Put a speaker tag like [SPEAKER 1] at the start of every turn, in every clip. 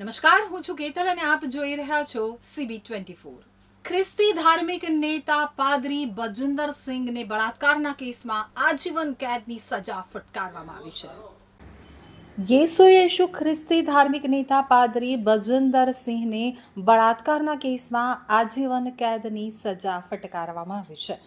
[SPEAKER 1] નમસ્કાર, હું છું કેતલ અને આપ જોઈ રહ્યા છો સીબી ટ્વેન્ટી ફોર ખ્રિસ્તી ધાર્મિક નેતા પાદરી બજિંદર સિંઘને બળાત્કારના કેસમાં આજીવન કેદની સજા ફટકારવામાં આવી છે. યેસુ યેશુ ખ્રિસ્તી ધાર્મિક નેતા પાદરી બજિંદર સિંહને બળાત્કારના કેસમાં આજીવન કેદની સજા ફટકારવામાં આવી છે.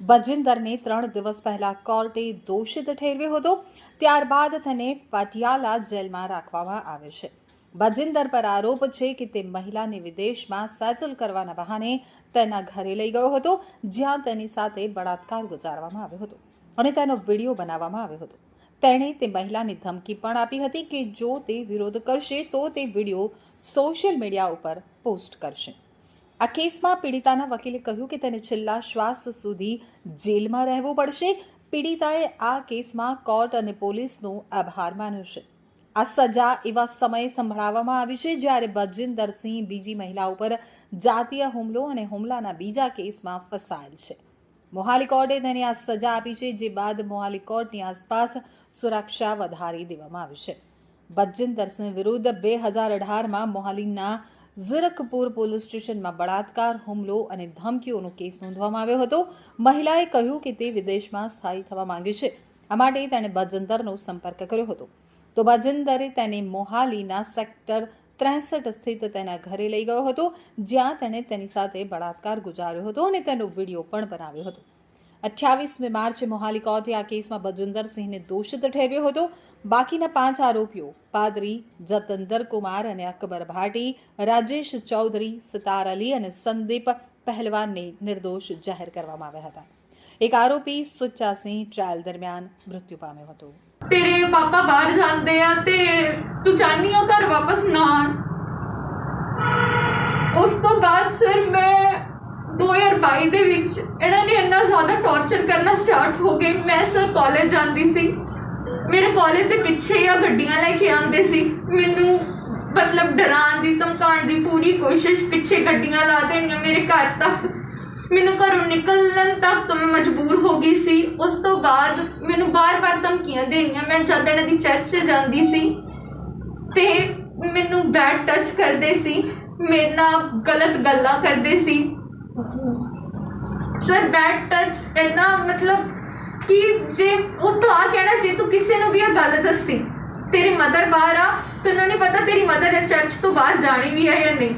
[SPEAKER 1] બજિંદરને ત્રણ દિવસ પહેલા કોર્ટે દોષિત ઠેરવ્યો હતો. ત્યારબાદ તેને પટિયાલા જેલમાં રાખવામાં આવે છે. બજિંદર પર આરોપ છે કે તે મહિલાને વિદેશમાં સેટલ કરવાના બહાને તેના ઘરે લઈ ગયો હતો, જ્યાં તેની સાથે બળાત્કાર ગુજારવામાં આવ્યો હતો અને તેનો વીડિયો બનાવવામાં આવ્યો હતો. તેણે તે મહિલાને ધમકી પણ આપી હતી કે જો તે વિરોધ કરશે તો તે વીડિયો સોશિયલ મીડિયા ઉપર પોસ્ટ કરશે. આ કેસમાં પીડિતાના વકીલે કહ્યું કે તેને છેલ્લા શ્વાસ સુધી જેલમાં રહેવું પડશે. પીડિતાએ આ કેસમાં કોર્ટ અને પોલીસનો આભાર માન્યો છે. આ સજા એવા સમયે સંભળાવવામાં આવી છે જ્યારે બજિંદર સિંહ બીજી મહિલા ઉપર જાતીય હુમલો અને હુમલાના બીજા કેસમાં ફસાયેલ છે. મોહાલી કોર્ટે તેને આ સજા આપી છે, જે બાદ મોહાલી કોર્ટની આસપાસ સુરક્ષા વધારી દેવામાં આવી છે. બજિંદર સિંહ વિરુદ્ધ બે હજાર અઢારમાં મોહાલીના ઝીરકપુર પોલીસ સ્ટેશનમાં બળાત્કાર, હુમલો અને ધમકીઓનો કેસ નોંધવામાં આવ્યો હતો. મહિલાએ કહ્યું કે તે વિદેશમાં સ્થાયી થવા માંગે છે. આ માટે તેણે બજિંદરનો સંપર્ક કર્યો હતો. તો બજિંદરે તેને મોહાલીના સેક્ટર ત્રેસઠ સ્થિત તેના ઘરે લઈ ગયો હતો, જ્યાં તેણે તેની સાથે બળાત્કાર ગુજાર્યો હતો અને તેનો વીડિયો પણ બનાવ્યો હતો. અઠ્યાવીસમી માર્ચે મોહાલી કોર્ટે આ કેસમાં બજુંદર સિંહને દોષિત ઠેરવ્યો હતો. બાકીના પાંચ આરોપીઓ પાદરી, જતંદર કુમાર અને અકબર ભાટી, રાજેશ ચૌધરી, સિતાર અલી અને સંદીપ પહેલવાનને નિર્દોષ જાહેર કરવામાં આવ્યા હતા. એક આરોપી સુચ્ચા સિંહ ટ્રાયલ દરમિયાન મૃત્યુ પામ્યો હતો.
[SPEAKER 2] ਤੇਰੇ ਪਾਪਾ ਬਾਹਰ ਜਾਂਦੇ ਆ ਤੇ ਤੂੰ ਚਾਹਨੀ ਹੋ ਘਰ ਵਾਪਸ ਨਾ ਆਉਣ। ਉਸ ਤੋਂ ਬਾਅਦ ਸਰ, ਮੈਂ 2022 ਦੇ ਵਿੱਚ ਇਹਨਾਂ ਨੇ ਇੰਨਾ ਜ਼ਿਆਦਾ ਟੌਰਚਰ ਕਰਨਾ ਸਟਾਰਟ ਹੋ ਗਏ। ਮੈਂ ਸਰ ਕਾਲਜ ਜਾਂਦੀ ਸੀ। ਮੇਰੇ ਕਾਲਜ ਦੇ ਪਿੱਛੇ ਆ ਗੱਡੀਆਂ ਲੈ ਕੇ ਆਉਂਦੇ ਸੀ। ਮੈਨੂੰ ਮਤਲਬ ਡਰਾਉਣ ਦੀ, ਧਮਕਾਉਣ ਦੀ ਪੂਰੀ ਕੋਸ਼ਿਸ਼, ਪਿੱਛੇ ਗੱਡੀਆਂ ਲਾ ਦੇਣੀਆਂ ਮੇਰੇ ਘਰ ਤੱਕ। ਮੈਨੂੰ ਘਰੋਂ ਨਿਕਲਣ ਤੱਕ ਤਾਂ ਮੈਂ ਮਜਬੂਰ ਹੋ ਗਈ ਸੀ। ਉਸ ਤੋਂ ਬਾਅਦ ਮੈਨੂੰ ਬਾਰ-ਬਾਰ ਧਮਕੀਆਂ ਦੇਣੀਆਂ, ਮੈਂ ਜਦ ਇਹਨਾਂ ਦੀ ਚਰਚ 'ਚ ਜਾਂਦੀ ਸੀ ਤੇ ਮੈਨੂੰ ਬੈਡ ਟੱਚ ਕਰਦੇ ਸੀ, ਮੇਰੇ ਨਾਲ ਗਲਤ ਗੱਲਾਂ ਕਰਦੇ ਸੀ। ਸਰ ਬੈਡ ਟੱਚ ਇੰਨਾ ਮਤਲਬ ਕਿ ਜੇ ਉਹ ਤਾਂ ਆ ਕਹਿਣਾ, ਜੇ ਤੂੰ ਕਿਸੇ ਨੂੰ ਵੀ ਇਹ ਗੱਲ ਦੱਸੀ, ਤੇਰੀ ਮਦਰ ਬਾਹਰ ਆ, ਤੈਨੂੰ ਨਹੀਂ ਪਤਾ ਤੇਰੀ ਮਦਰ ਚਰਚ ਤੋਂ ਬਾਹਰ ਜਾਣੀ ਵੀ ਹੈ ਜਾਂ ਨਹੀਂ।